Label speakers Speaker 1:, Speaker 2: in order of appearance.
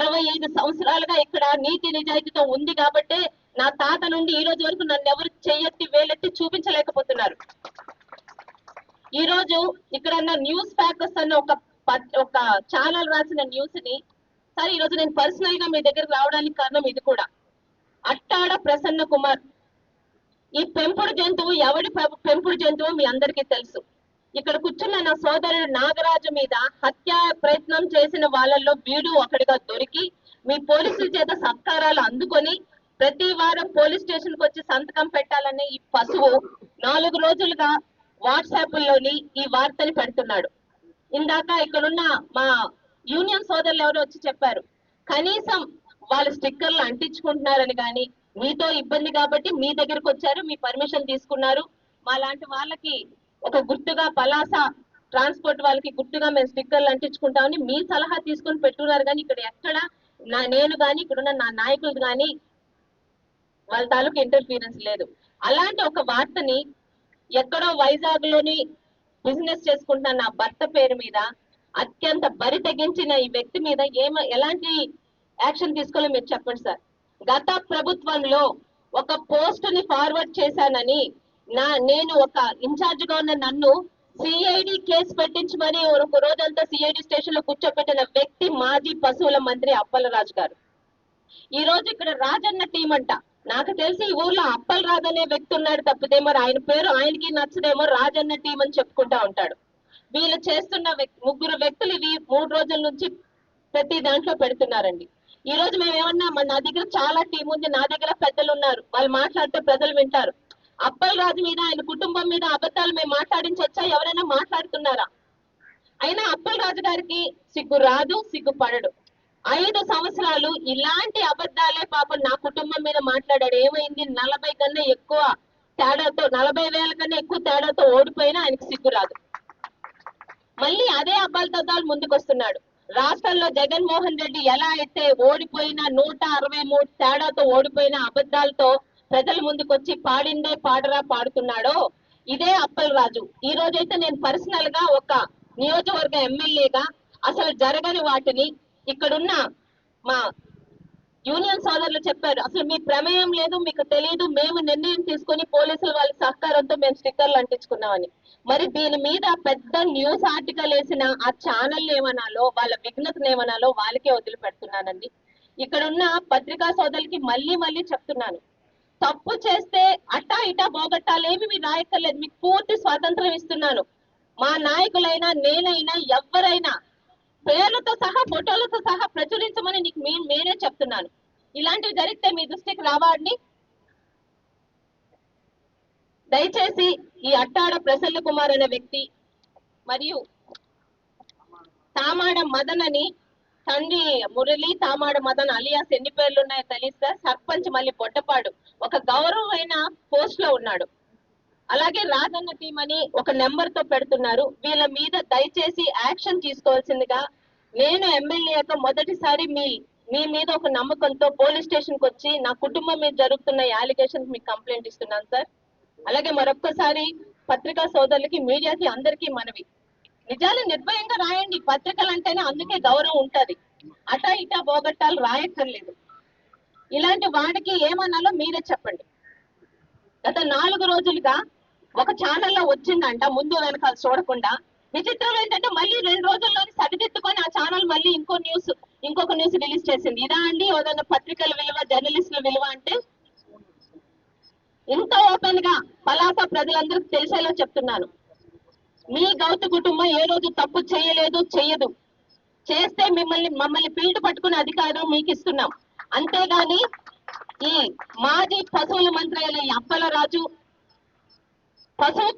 Speaker 1: అరవై ఐదు సంవత్సరాలుగా ఇక్కడ నీతి నిజాయితీతో ఉంది కాబట్టి నా తాత నుండి ఈ రోజు వరకు నన్ను ఎవరు చెయ్యెత్తి వేలెత్తి చూపించలేకపోతున్నారు. ఈ రోజు ఇక్కడ న్యూస్ ప్యాకర్స్ అన్న ఒక ఒక ఛానల్ రాసిన న్యూస్ని సార్ ఈ రోజు నేను పర్సనల్గా మీ దగ్గరకు రావడానికి కారణం ఇది కూడా. అట్టాడ ప్రసన్న కుమార్. ఈ పెంపుడు జంతువు ఎవడి పెంపుడు జంతువు మీ అందరికీ తెలుసు. ఇక్కడ సోదరుడు నాగరాజు మీద హత్య ప్రయత్నం చేసిన వాళ్ళల్లో వీడు ఒకటిగా దొరికి మీ పోలీసుల చేత సత్కారాలు అందుకొని ప్రతి వారం పోలీస్ స్టేషన్కు వచ్చి సంతకం పెట్టాలనే ఈ పశువు నాలుగు రోజులుగా వాట్సాప్లోని ఈ వార్తని పెడుతున్నాడు. ఇందాక ఇక్కడున్న మా యూనియన్ సోదరులు ఎవరో వచ్చి చెప్పారు కనీసం వాళ్ళు స్టిక్కర్లు అంటించుకుంటున్నారని కానీ మీతో ఇబ్బంది కాబట్టి మీ దగ్గరకు వచ్చారు మీ పర్మిషన్ తీసుకున్నారు. మా లాంటి వాళ్ళకి ఒక గుర్తుగా పలాస ట్రాన్స్పోర్ట్ వాళ్ళకి గుర్తుగా మేము స్టిక్కర్లు అంటించుకుంటామని మీ సలహా తీసుకొని పెట్టున్నారు. కానీ ఇక్కడ ఎక్కడ నా నేను కానీ ఇక్కడున్న నా నాయకులు కానీ వాళ్ళ తాలూకు ఇంటర్ఫీరెన్స్ లేదు. అలాంటి ఒక వార్తని ఎక్కడో వైజాగ్లోని బిజినెస్ చేసుకుంటున్న నా భర్త పేరు మీద అత్యంత బరి తెగించిన ఈ వ్యక్తి మీద ఏమ ఎలాంటి యాక్షన్ తీసుకోవాలో మీరు చెప్పండి సార్. గత ప్రభుత్వంలో ఒక పోస్ట్ని ఫార్వర్డ్ చేశానని నా నేను ఒక ఇన్ఛార్జ్గా ఉన్న నన్ను సిఐడి కేసు పెట్టించమని ఒక రోజంతా సిఐడి స్టేషన్లో కూర్చోబెట్టిన వ్యక్తి మాజీ పశువుల మంత్రి అప్పలరాజు గారు. ఈ రోజు ఇక్కడ రాజన్న టీం అంట. నాకు తెలిసి ఈ ఊర్లో అప్పలరాజు అనే వ్యక్తి ఉన్నాడు తప్పితే ఆయన పేరు ఆయనకి నచ్చదేమో రాజన్న టీం అని చెప్పుకుంటా ఉంటాడు. వీళ్ళు చేస్తున్న ముగ్గురు వ్యక్తులు ఇవి మూడు రోజుల నుంచి ప్రతి దాంట్లో పెడుతున్నారండి. ఈ రోజు మేము ఏమన్నా మన నా దగ్గర చాలా టీం ఉంది నా దగ్గర పెద్దలు ఉన్నారు వాళ్ళు మాట్లాడితే ప్రజలు వింటారు. అప్పల్ రాజు మీద ఆయన కుటుంబం మీద అబద్ధాలు మేము మాట్లాడించొచ్చా ఎవరైనా మాట్లాడుతున్నారా? అయినా అప్పల్ రాజు గారికి సిగ్గు రాదు సిగ్గు పడడు. ఐదు సంవత్సరాలు ఇలాంటి అబద్ధాలే పాపం నా కుటుంబం మీద మాట్లాడాడు. ఏమైంది? నలభై కన్నా ఎక్కువ తేడాతో నలభై వేల కన్నా ఎక్కువ తేడాతో ఓడిపోయినా ఆయనకి సిగ్గు రాదు. మళ్ళీ అదే అబద్ధాలు ముందుకు వస్తున్నాడు రాష్ట్రంలో జగన్మోహన్ రెడ్డి ఎలా అయితే ఓడిపోయిన నూట అరవై మూడు తేడాతో ఓడిపోయిన అబద్ధాలతో ప్రజల ముందుకు వచ్చి పాడిందే పాడరా పాడుతున్నాడో ఇదే అప్పల్ రాజు. ఈ రోజైతే నేను పర్సనల్గా ఒక నియోజకవర్గ ఎమ్మెల్యేగా అసలు జరగని వాటిని ఇక్కడున్న మా యూనియన్ సోదరులు చెప్పారు. అసలు మీ ప్రమేయం లేదు మీకు తెలియదు మేము నిర్ణయం తీసుకుని పోలీసుల వాళ్ళ సహకారంతో మేము స్టిక్కర్లు అంటించుకున్నామని. మరి దీని మీద పెద్ద న్యూస్ ఆర్టికల్ వేసిన ఆ ఛానల్ ఏమనాలో వాళ్ళ విఘ్నతను ఏమనాలో వాళ్ళకే వదిలిపెడుతున్నానండి. ఇక్కడున్న పత్రికా సోదరులకి మళ్ళీ మళ్ళీ చెప్తున్నాను. తప్పు చేస్తే అట్టా ఇటా బోగట్టాలేమి మీరు రాయక్కర్లేదు మీకు పూర్తి స్వాతంత్రం ఇస్తున్నాను. మా నాయకులైనా నేనైనా ఎవరైనా పేర్లతో సహా ఫోటోలతో సహా ప్రచురించమని నీకు మీ నేనే చెప్తున్నాను. ఇలాంటివి జరిగితే మీ దృష్టికి రావాడిని దయచేసి ఈ అట్టాడ ప్రసన్న కుమార్ అనే వ్యక్తి మరియు తామాడ మదన్ అని తండ్రి మురళి తామాడ మదన్ అలియాస్ ఎన్ని పేర్లు ఉన్నాయో తెలియదు సార్. సర్పంచ్ మళ్ళీ పొట్టపాడు ఒక గౌరవమైన పోస్ట్లో ఉన్నాడు. అలాగే రాజన్న టీం అని ఒక నెంబర్తో పెడుతున్నారు. వీళ్ళ మీద దయచేసి యాక్షన్ తీసుకోవాల్సిందిగా నేను ఎమ్మెల్యేగా మొదటిసారి మీ మీ మీద ఒక నమ్మకంతో పోలీస్ స్టేషన్కు వచ్చి నా కుటుంబం మీద జరుగుతున్న అలిగేషన్ మీకు కంప్లైంట్ ఇస్తున్నాను సార్. అలాగే మరొక్కసారి పత్రికా సోదరులకి మీడియాకి అందరికీ మనవి. నిజాలు నిర్భయంగా రాయండి. పత్రికలు అంటేనే అందుకే గౌరవం ఉంటది. అటా ఇటా పోగొట్టాలు రాయక్కర్లేదు. ఇలాంటి వాడికి ఏమన్నాలో మీరే చెప్పండి. గత నాలుగు రోజులుగా ఒక ఛానల్లో వచ్చిందంట ముందు వెనకాల చూడకుండా. విచిత్రం ఏంటంటే మళ్ళీ రెండు రోజుల్లోనే సరిదిద్దుకొని ఆ ఛానల్ మళ్ళీ ఇంకో న్యూస్ ఇంకొక న్యూస్ రిలీజ్ చేసింది. ఇదా అండి? ఏదైనా పత్రికల విలువ జర్నలిస్టుల విలువ అంటే ఇంత ఓపెన్గా పలాస ప్రజలందరికీ తెలిసేలా చెప్తున్నాను. మీ గౌతు కుటుంబం ఏ రోజు తప్పు చేయలేదు చెయ్యదు చేస్తే మిమ్మల్ని మమ్మల్ని పీల్టు పట్టుకునే అధికారం మీకు ఇస్తున్నాం అంతేగాని ఈ మాజీ పశువుల మంత్రి అయిన ఈ అప్పలరాజు పశువు